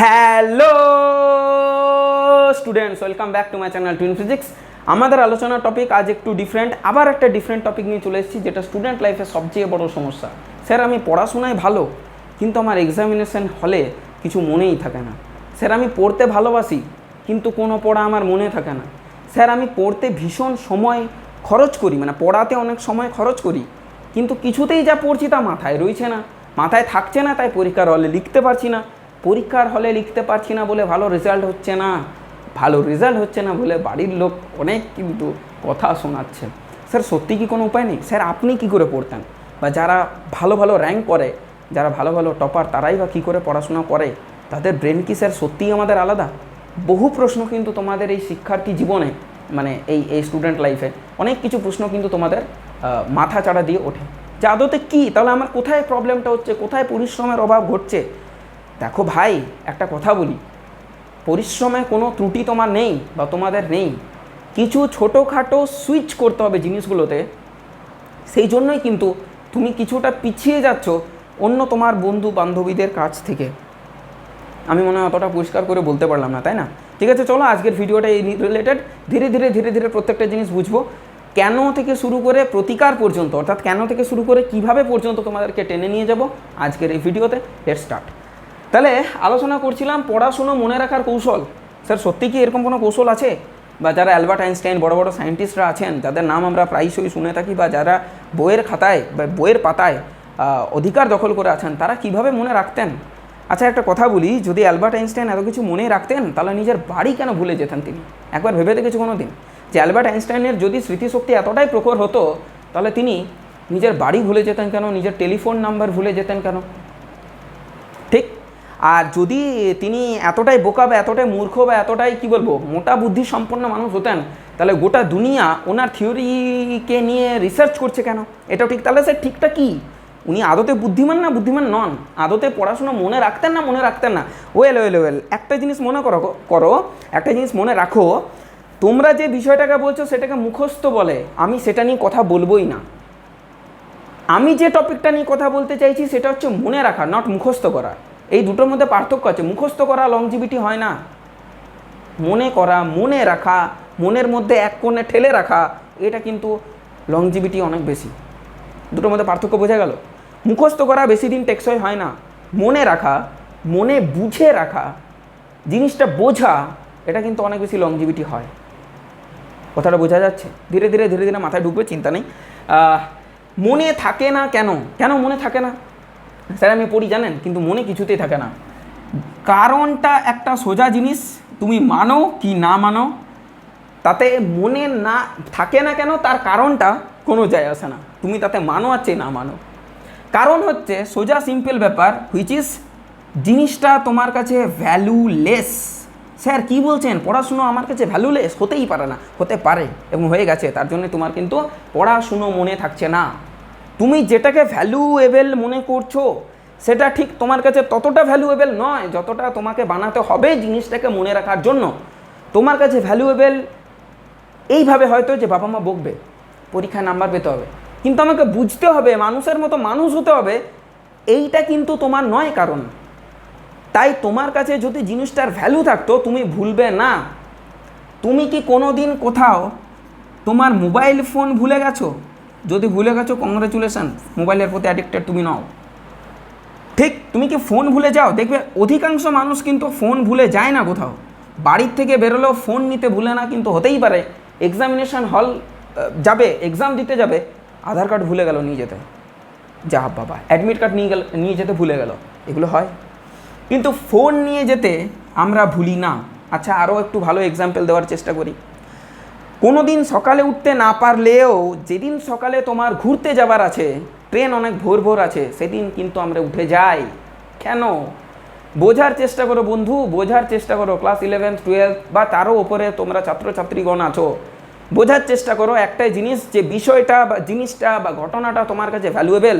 Hello students, welcome back to my channel twin physics. আমাদের আলোচনার topic আজ একটু ডিফারেন্ট আবার একটা ডিফারেন্ট টপিক নিয়ে চলে এসেছি, যেটা স্টুডেন্ট লাইফে সবচেয়ে বড় সমস্যা। স্যার, আমি পড়াশোনায় ভালো, কিন্তু আমার এক্সামিনেশন হলে কিছু মনেই থাকে না। স্যার, আমি পড়তে ভালোবাসি, কিন্তু কোনো পড়া আমার মনে থাকে না। স্যার, আমি পড়তে ভীষণ সময় খরচ করি মানে পড়াতে অনেক সময় খরচ করি, কিন্তু কিছুতেই যা পড়ছি তা মাথায় রয়েছে না। মাথায় থাকছে না, তাই পরীক্ষার হলে লিখতে পারছি না। পরীক্ষার হলে লিখতে পারছি না বলে ভালো রেজাল্ট হচ্ছে না। ভালো রেজাল্ট হচ্ছে না বলে বাড়ির লোক অনেক কিন্তু কথা শোনাচ্ছে। স্যার, সত্যি কি কোনো উপায় নেই? স্যার, আপনি কি করে পড়তেন? বা যারা ভালো ভালো র্যাঙ্ক করে যারা ভালো ভালো টপার তারাই বা কী করে পড়াশোনা করে? তাদের ব্রেন কি স্যার সত্যিই আমাদের আলাদা? বহু প্রশ্ন কিন্তু তোমাদের এই শিক্ষার্থী জীবনে মানে এই এই স্টুডেন্ট লাইফে অনেক কিছু প্রশ্ন কিন্তু তোমাদের মাথা চাড়া দিয়ে ওঠে। যে আদতে কী? তাহলে আমার কোথায় প্রবলেমটা হচ্ছে? কোথায় পরিশ্রমের অভাব ঘটছে? দেখো ভাই, একটা কথা বলি। পরিশ্রমে কোনো ত্রুটি তোমার নেই বা তোমাদের নেই। কিছু ছোটোখাটো সুইচ করতে হবে জিনিসগুলোতে। সেই জন্যই কিন্তু তুমি কিছুটা পিছিয়ে যাচ্ছ অন্য তোমার বন্ধু বান্ধবীদের কাছ থেকে। আমি মনে হয় অতটা পরিষ্কার করে বলতে পারলাম না, তাই না? ঠিক আছে, চলো আজকের ভিডিওটা এই রিলেটেড ধীরে ধীরে ধীরে ধীরে প্রত্যেকটা জিনিস বুঝব। কেন থেকে শুরু করে প্রতিকার পর্যন্ত, অর্থাৎ কেন থেকে শুরু করে কীভাবে পর্যন্ত তোমাদেরকে টেনে নিয়ে যাব, আজকের এই ভিডিওতে লেট স্টার্ট তাহলে আলোচনা করছিলাম পড়াশুনো মনে রাখার কৌশল। স্যার, সত্যি কি এরকম কোনো কৌশল আছে? বা যারা অ্যালবার্ট আইনস্টাইন, বড় বড় সায়েন্টিস্টরা আছেন, যাদের নাম আমরা প্রায়শই শুনে থাকি বা যারা বইয়ের খাতায় বা বইয়ের পাতায় অধিকার দখল করে আছেন, তারা কীভাবে মনে রাখতেন? আচ্ছা একটা কথা বলি, যদি অ্যালবার্ট আইনস্টাইন এত কিছু মনে রাখতেন, তাহলে নিজের বাড়ি কেন ভুলে যেতেন তিনি? একবার ভেবে দেখেছি কোনো দিন যে অ্যালবার্ট আইনস্টাইনের যদি স্মৃতিশক্তি এতটাই প্রখর হতো, তাহলে তিনি নিজের বাড়ি ভুলে যেতেন কেন? নিজের টেলিফোন নাম্বার ভুলে যেতেন কেন? আর যদি তিনি এতটাই বোকা বা এতটাই মূর্খ বা এতটাই, কি বলব, মোটা বুদ্ধি সম্পন্ন মানুষ হতেন, তাহলে গোটা দুনিয়া ওনার থিওরিকে নিয়ে রিসার্চ করছে কেন? এটাও ঠিক? তাহলে স্যার ঠিকটা কি? উনি আদতে বুদ্ধিমান না বুদ্ধিমান নন? আদতে পড়াশোনা মনে রাখতেন না মনে রাখতেন না? ওয়েল ওয়েল ওয়েল একটা জিনিস মনে করো করো, একটা জিনিস মনে রাখো, তোমরা যে বিষয়টাকে বলছো সেটাকে মুখস্থ বলে, আমি সেটা নিয়ে কথা বলবোই না। আমি যে টপিকটা নিয়ে কথা বলতে চাইছি সেটা হচ্ছে মনে রাখা নট মুখস্থ করা। এই দুটোর মধ্যে পার্থক্য আছে। মুখস্থ করা লংজিভিটি হয় না। মনে করা, মনে রাখা, মনের মধ্যে এক কোণে ঠেলে রাখা, এটা কিন্তু লংজিভিটি অনেক বেশি। দুটোর মধ্যে পার্থক্য বোঝা গেল? মুখস্থ করা বেশি দিন টেকসই হয় না। মনে রাখা, মনে বুঝে রাখা, জিনিসটা বোঝা, এটা কিন্তু অনেক বেশি লংজিভিটি হয়। কথাটা বোঝা যাচ্ছে? ধীরে ধীরে ধীরে ধীরে মাথায় ঢুকবে, চিন্তা নেই। মনে থাকে না কেন? কেন মনে থাকে না? স্যার, আমি পড়ি, জানেন? কিন্তু মনে কিছুতেই থাকে না। কারণটা একটা সোজা জিনিস, তুমি মানো কি না মানো, তাতে মনে না থাকে না কেন, তার কারণটা কোনো যায় আসে না। তুমি তাতে মানো আছে না মানো। কারণ হচ্ছে, সোজা সিম্পল ব্যাপার হুইচ ইজ জিনিসটা তোমার কাছে ভ্যালুলেস স্যার, কি বলছেন? পড়াশুনো আমার কাছে ভ্যালুলেস হতেই পারে না। হতে পারে এবং হয়ে গেছে। তার জন্য তোমার কিন্তু পড়াশুনো মনে থাকছে না। তুমি যেটাকে ভ্যালুয়েবেল মনে করছ, সেটা ঠিক তোমার কাছে ততটা ভ্যালুয়েবেল নয় যতটা তোমাকে বানাতে হবে জিনিসটাকে মনে রাখার জন্য। তোমার কাছে ভ্যালুয়েবেল এইভাবে হয়তো যে বাবা মা বকবে পরীক্ষায় নাম্বার পেতে হবে। কিন্তু আমাকে বুঝতে হবে, মানুষের মতো মানুষ হতে হবে, এইটা কিন্তু তোমার নয় কারণ। তাই তোমার কাছে যদি জিনিসটার ভ্যালু থাকতো, তুমি ভুলবে না। তুমি কি কোনো দিন কোথাও তোমার মোবাইল ফোন ভুলে গেছো? যদি ভুলে গেছো কংগ্রেচুলেশন মোবাইলের প্রতি অ্যাডিক্টেড তুমি নও। ঠিক, তুমি কি ফোন ভুলে যাও? দেখবে অধিকাংশ মানুষ কিন্তু ফোন ভুলে যায় না কোথাও। বাড়ির থেকে বেরোলেও ফোন নিতে ভুলে না কিন্তু হতেই পারে। এক্সামিনেশন হল যাবে এক্সাম দিতে যাবে। আধার কার্ড ভুলে গেল নিয়ে যেতে। যা বাবা অ্যাডমিট কার্ড নিয়ে গেল, নিয়ে যেতে ভুলে গেল। এগুলো হয়। কিন্তু ফোন নিয়ে যেতে আমরা ভুলি না। আচ্ছা আরও একটু ভালো এক্সাম্পল দেওয়ার চেষ্টা করি। কোনো দিন সকালে উঠতে না পারলেও যেদিন সকালে তোমার ঘুরতে যাবার আছে, ট্রেন অনেক ভোর ভোর আছে, সেদিন কিন্তু আমরা উঠে যাই। কেন? বোঝার চেষ্টা করো বন্ধু, বোঝার চেষ্টা করো ক্লাস ইলেভেন টুয়েলভ বা তারও ওপরে তোমরা ছাত্রছাত্রীগণ আছো। বোঝার চেষ্টা করো, একটাই জিনিস যে বিষয়টা বা জিনিসটা বা ঘটনাটা তোমার কাছে ভ্যালুয়েবেল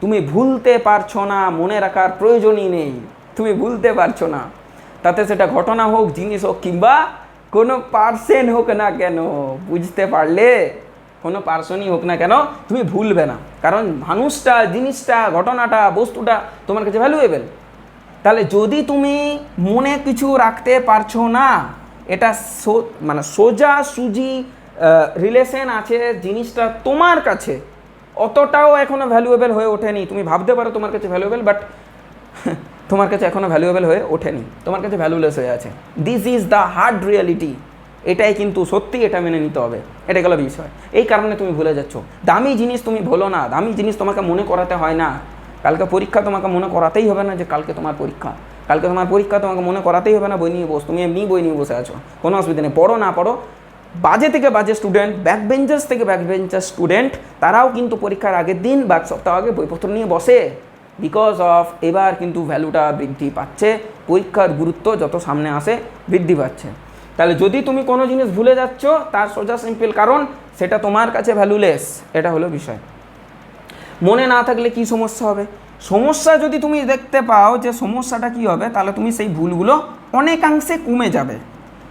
তুমি ভুলতে পারছ না, মনে রাখার প্রয়োজনই নেই। তুমি ভুলতে পারছ না। তাতে সেটা ঘটনা হোক, জিনিস হোক, কিংবা কোনো পার্সেন হোক না কেন, বুঝতে পারলে কোনো পার্সনই হোক না কেন, তুমি ভুলবে না। কারণ মানুষটা, জিনিসটা, ঘটনাটা, বস্তুটা তোমার কাছে ভ্যালুয়েবেল তাহলে যদি তুমি মনে কিছু রাখতে পারছ না, এটা মানে সোজা সুজি রিলেশন আছে জিনিসটা তোমার কাছে, অতটাও এখনও ভ্যালুয়েবল হয়ে ওঠেনি। তুমি ভাবতে পারো তোমার কাছে ভ্যালুয়েবল বাট তোমার কাছে এখনও ভ্যালুয়েবল হয়ে ওঠেনি, তোমার কাছে ভ্যালুলেস হয়ে আছে। This is the hard reality এটাই কিন্তু সত্যি এটা মেনে নিতে হবে। এটা গেল বিষয়। এই কারণে তুমি ভুলে যাচ্ছ। দামি জিনিস তুমি ভুলো না। দামি জিনিস তোমাকে মনে করাতে হয় না। কালকে পরীক্ষা তোমাকে মনে করাতেই হবে না যে কালকে তোমার পরীক্ষা। কালকে তোমার পরীক্ষা তোমাকে মনে করাতেই হবে না বই নিয়ে বস। তুমি এমনি বই নিয়ে বসে আছো। কোনো অসুবিধা নেই। পড়ো না, পড়ো। বাজে থেকে বাজে স্টুডেন্ট ব্যাক বেঞ্চার্স থেকে ব্যাক বেঞ্চার স্টুডেন্ট তারাও কিন্তু পরীক্ষার আগের দিন বা সপ্তাহ আগে বইপত্র নিয়ে বসে। বিকজ অফ এবার কিন্তু ভ্যালুটা বৃদ্ধি পাচ্ছে, পরীক্ষার গুরুত্ব যত সামনে আসে বৃদ্ধি পাচ্ছে। তাহলে যদি তুমি কোনো জিনিস ভুলে যাচ্ছ, তার সোজা সিম্পল কারণ, সেটা তোমার কাছে ভ্যালুলেস এটা হলো বিষয়। মনে না থাকলে কি সমস্যা হবে? সমস্যা যদি তুমি দেখতে পাও যে সমস্যাটা কি হবে, তাহলে তুমি সেই ভুলগুলো অনেকাংশে কমে যাবে।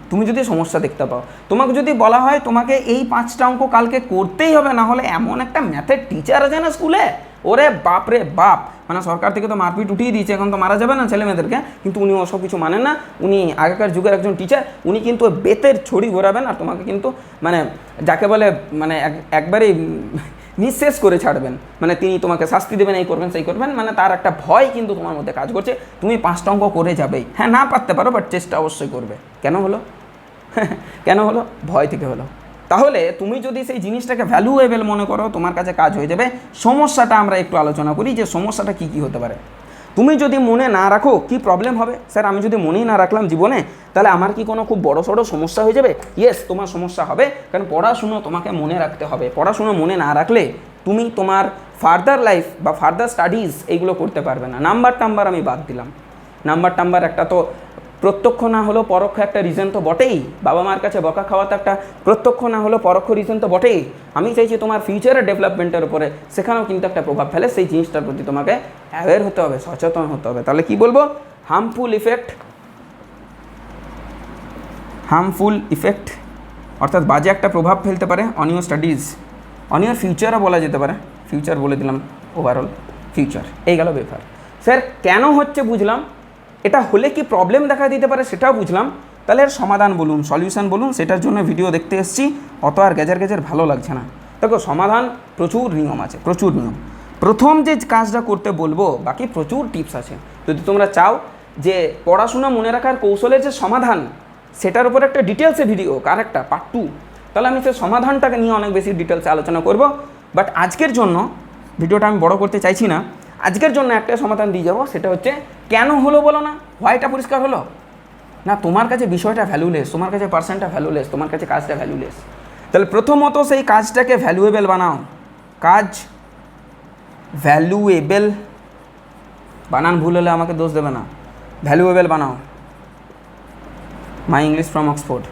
তুমি যদি সমস্যা দেখতে পাও। তোমাকে যদি বলা হয়, তোমাকে এই পাঁচটা অঙ্ক কালকে করতেই হবে, না হলে এমন একটা ম্যাথের টিচার আছে না স্কুলে ওরে বাপ রে বাপ। মানে সরকার থেকে তো মারপিট উঠিয়ে দিয়েছে, এখন তো মারা যাবে না ছেলে মেয়েদেরকে কিন্তু উনি ওসব কিছু মানেন না। উনি আগেকার যুগের একজন টিচার উনি কিন্তু বেতের ছড়ি ঘোরাবেন আর তোমাকে কিন্তু মানে যাকে বলে মানে এক- একবারেই নিঃশেষ করে ছাড়বেন। মানে তিনি তোমাকে শাস্তি দেবেন, এই করবেন, সেই করবেন। মানে তার একটা ভয় কিন্তু তোমার মধ্যে কাজ করছে। তুমি পাঁচটা অঙ্ক করে যাবেই। হ্যাঁ না পারতে পারো বাট চেষ্টা অবশ্যই করবে। কেন হলো? কেন হলো? ভয় থেকে হলো। তাহলে তুমি যদি সেই জিনিসটাকে ভ্যালুয়েবল মনে করো, তোমার কাছে কাজ হয়ে যাবে। সমস্যাটা আমরা একটু আলোচনা করি যে সমস্যাটা কি কি হতে পারে। তুমি যদি মনে না রাখো, কি প্রবলেম হবে? স্যার, আমি যদি মনেই না রাখলাম জীবনে, তাহলে আমার কি কোনো খুব বড় সড়ো সমস্যা হয়ে যাবে? ইয়েস তোমার সমস্যা হবে। কারণ পড়াশুনো তোমাকে মনে রাখতে হবে। পড়াশুনো মনে না রাখলে তুমি তোমার ফার্দার লাইফ বা ফার্দার স্টাডিজ এইগুলো করতে পারবে না। নাম্বার টাম্বার আমি বাদ দিলাম। নাম্বার টাম্বার একটা তো প্রত্যক্ষ না হলেও পরোক্ষ একটা রিজন তো বটেই। বাবা মার কাছে বকা খাওয়া তো একটা প্রত্যক্ষ না হলেও পরোক্ষ রিজন তো বটেই। আমি চাইছি তোমার ফিউচারের ডেভেলপমেন্টের উপরে। সেখানেও কিন্তু একটা প্রভাব ফেলে, সেই জিনিসটার প্রতি তোমাকে অ্যাওয়ার হতে হবে, সচেতন হতে হবে। তাহলে কি বলব? হার্মফুল ইফেক্ট হার্মফুল ইফেক্ট অর্থাৎ বাজে একটা প্রভাব ফেলতে পারে on your studies on your ফিউচারও বলা যেতে পারে। ফিউচার বলে দিলাম ওভারঅল ফিউচার এই গেল ব্যাপার স্যার কেন হচ্ছে বুঝলাম? এটা হলে কি প্রবলেম দেখা দিতে পারে সেটাও বুঝলাম। তাহলে এর সমাধান বলুন সলিউশন বলুন, সেটার জন্য ভিডিও দেখতে এসেছি। অত আর গেজার গেজার ভালো লাগছে না। দেখো, সমাধান প্রচুর নিয়ম আছে, প্রচুর নিয়ম। প্রথম যে কাজটা করতে বলব, বাকি প্রচুর টিপস আছে। যদি তোমরা চাও যে পড়াশোনা মনে রাখার কৌশলের যে সমাধান, সেটার উপর একটা ডিটেলসে ভিডিও কার একটা? পার্ট টু তাহলে আমি সেই সমাধানটাকে নিয়ে অনেক বেশি ডিটেলসে আলোচনা করব। বাট আজকের জন্য ভিডিওটা আমি বড় করতে চাইছি না। আজকের জন্য একটা সমাধান দিয়ে যাব, সেটা হচ্ছে কেন হলো বলো না? হোয়াইটা পরিষ্কার হলো? না, তোমার কাছে বিষয়টা ভ্যালুলেস তোমার কাছে পার্সেন্টটা ভ্যালুলেস তোমার কাছে কাজটা ভ্যালুলেস তাহলে প্রথমত সেই কাজটাকে ভ্যালুয়েবল বানাও। কাজ ভ্যালুয়েবল বানান ভুল হলে আমাকে দোষ দেবে না। ভ্যালুয়েবল বানাও। মাই ইংলিশ ফ্রম অক্সফোর্ড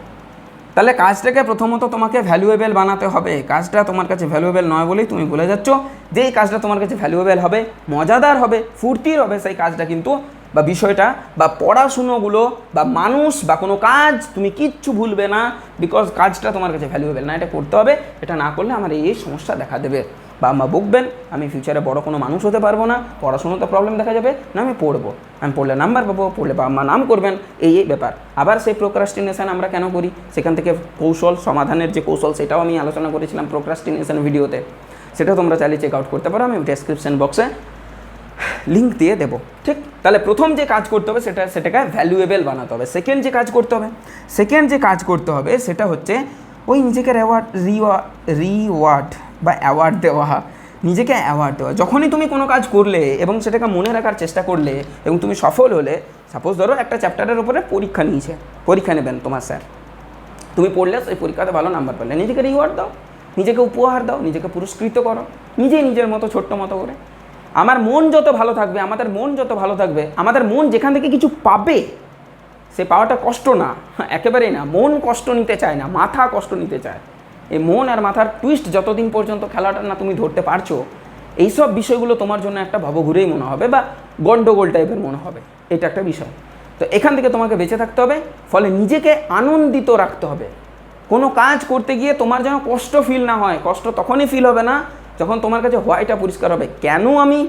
তাহলে কাজটাকে প্রথমত তোমাকে ভ্যালুয়েবেল বানাতে হবে। কাজটা তোমার কাছে ভ্যালুয়েবেল নয় বলেই তুমি বলে যাচ্ছ যেই কাজটা তোমার কাছে ভ্যালুয়েবেল হবে, মজাদার হবে, ফুর্তির হবে, সেই কাজটা কিন্তু বা বিষয়টা বা পড়াশুনোগুলো বা মানুষ বা কোনো কাজ তুমি কিচ্ছু ভুলবে না বিকজ কাজটা তোমার কাছে ভ্যালুয়েবল না। এটা করতে হবে, এটা না করলে আমার এই সমস্যা দেখা দেবে। বা মা বকবেন আমি ফিউচারে বড় কোনো মানুষ হতে পারব না পড়াশুনোতে প্রবলেম দেখা যাবে, না আমি পড়ব। আমি পড়লে নাম্বার পাবো, পড়লে বাবা মা নাম করবেন, এই এই ব্যাপার। আবার সেই প্রোক্রাস্টিনেশন আমরা কেন করি? সেখান থেকে কৌশল, সমাধানের যে কৌশল, সেটাও আমি আলোচনা করেছিলাম প্রোক্রাস্টিনেশন ভিডিওতে সেটা তোমরা চাইলে চেক আউট করতে পারো, আমি ডেসক্রিপশন বক্সে লিঙ্ক দিয়ে দেবো, ঠিক? তাহলে প্রথম যে কাজ করতে হবে, সেটা, সেটাকে ভ্যালুয়েবল বানাতে হবে। সেকেন্ড যে কাজ করতে হবে সেকেন্ড যে কাজ করতে হবে, সেটা হচ্ছে ওই নিজেকে রেওয়ার্ড রিওয়ার্ড বা অ্যাওয়ার্ড দেওয়া, নিজেকে অ্যাওয়ার্ড দেওয়া। যখনই তুমি কোনো কাজ করলে এবং সেটাকে মনে রাখার চেষ্টা করলে এবং তুমি সফল হলে সাপোজ ধরো একটা চ্যাপ্টারের উপরে পরীক্ষা নিয়েছে, পরীক্ষা নেবেন তোমার স্যার তুমি পড়লে সেই পরীক্ষাতে ভালো নাম্বার পেলে। নিজেকে রিওয়ার্ড দাও, নিজেকে উপহার দাও, নিজেকে পুরস্কৃত করো, নিজেই নিজের মতো, ছোট্ট মতো করে। আমার মন যত ভালো থাকবে, আমাদের মন যত ভালো থাকবে, আমাদের মন যেখান থেকে কিছু পাবে, সে পাওয়াটা কষ্ট না। একেবারেই না। মন কষ্ট নিতে চায় না, মাথা কষ্ট নিতে চায়। এই মন আর মাথার টুইস্ট যতদিন পর্যন্ত খেলাটা না তুমি ধরতে পারছ, এইসব বিষয়গুলো তোমার জন্য একটা ভবঘুরেই মনে হবে বা গন্ডগোল টাইপের মনে হবে। এটা একটা বিষয়। তো এখান থেকে তোমাকে বেঁচে থাকতে হবে, ফলে নিজেকে আনন্দিত রাখতে হবে। কোনো কাজ করতে গিয়ে তোমার যেন কষ্ট ফিল না হয়, কষ্ট তখনই ফিল হবে না যখন তোমার কাছে হোয়াইটা পরিষ্কার হবে। কেন আমি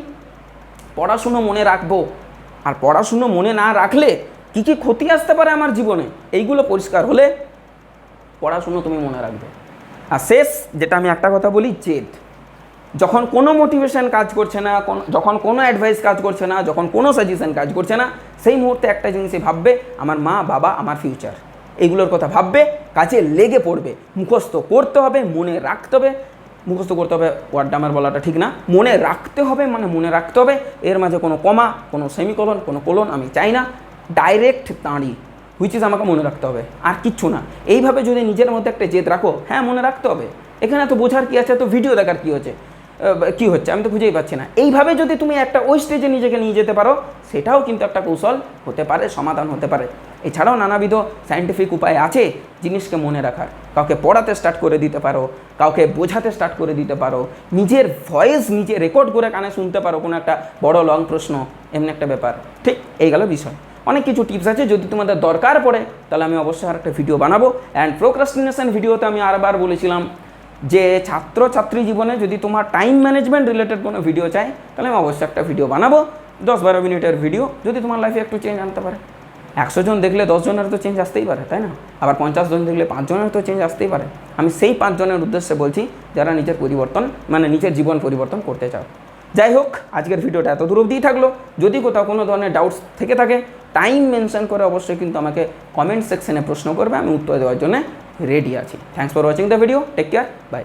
পড়াশুনো মনে রাখব? আর পড়াশুনো মনে না রাখলে কী কী ক্ষতি আসতে পারে আমার জীবনে? এইগুলো পরিষ্কার হলে পড়াশুনো তুমি মনে রাখবে। আর শেষ যেটা আমি একটা কথা বলি, জেদ। যখন কোনো মোটিভেশন কাজ করছে না যখন কোনো অ্যাডভাইস কাজ করছে না, যখন কোনো সাজেশন কাজ করছে না, সেই মুহূর্তে একটা জিনিসই ভাববে, আমার মা, বাবা, আমার ফিউচার এইগুলোর কথা ভাববে, কাজে লেগে পড়বে। মুখস্থ করতে হবে, মনে রাখতে হবে। মুখস্থ করতে হবে ওয়ার্ডটা আমার বলাটা ঠিক না। মনে রাখতে হবে মানে মনে রাখতে হবে। এর মাঝে কোনো কমা, কোনো সেমিকোলন কোনো কোলন আমি চাই না। ডাইরেক্ট দাঁড়ি হুইচ ইজ আমাকে মনে রাখতে হবে, আর কিচ্ছু না। এইভাবে যদি নিজের মধ্যে একটা জেদ রাখো হ্যাঁ মনে রাখতে হবে। এখানে তো বোঝার কি আছে তো ভিডিও দেখার কি হচ্ছে? কি হচ্ছে? আমি তো খুঁজেই পাচ্ছি না। এইভাবে যদি তুমি একটা ওই স্টেজে নিজেকে নিয়ে যেতে পারো, সেটাও কিন্তু একটা কৌশল হতে পারে, সমাধান হতে পারে। এছাড়াও নানাবিধ সাইন্টিফিক উপায় আছে জিনিসকে মনে রাখার। কাউকে পড়াতে স্টার্ট করে দিতে পারো, কাউকে বোঝাতে স্টার্ট করে দিতে পারো, নিজের ভয়েস নিজে রেকর্ড করে কানে শুনতে পারো, কোনো একটা বড় লং প্রশ্ন, এমনি একটা ব্যাপার। ঠিক এই গেল বিষয়। অনেক কিছু টিপস আছে, যদি তোমাদের দরকার পড়ে, তাহলে আমি অবশ্যই আর একটা ভিডিও বানাবো অ্যান্ড প্রোক্রাস্টিনেশন ভিডিওতে আমি আরবার বলেছিলাম যে ছাত্র ছাত্রী জীবনে যদি তোমার টাইম ম্যানেজমেন্ট রিলেটেড কোনো ভিডিও চাই তাহলে আমি অবশ্যই একটা ভিডিও বানাবো। দশ বারো মিনিটের ভিডিও যদি তোমার লাইফে একটু চেঞ্জ আনতে পারে। একশো জন দেখলে জনের তো চেঞ্জ আসতেই পারে, তাই না? আবার পঞ্চাশ জন দেখলে পাঁচ জনের তো চেঞ্জ আসতেই পারে। আমি সেই পাঁচ জনের উদ্দেশ্যে বলছি, যারা নিজের পরিবর্তন মানে নিজের জীবন পরিবর্তন করতে চাও। যাই হোক, আজকের ভিডিওটা এত দূর অবধিই থাকল। যদি কোথাও কোনো ধরনের ডাউটস থেকে থাকে টাইম মেনশন করে অবশ্যই কিন্তু আমাকে কমেন্ট সেকশনে প্রশ্ন করবে, আমি উত্তর দেওয়ার জন্য রেডি আছি। Thanks for watching the video take care bye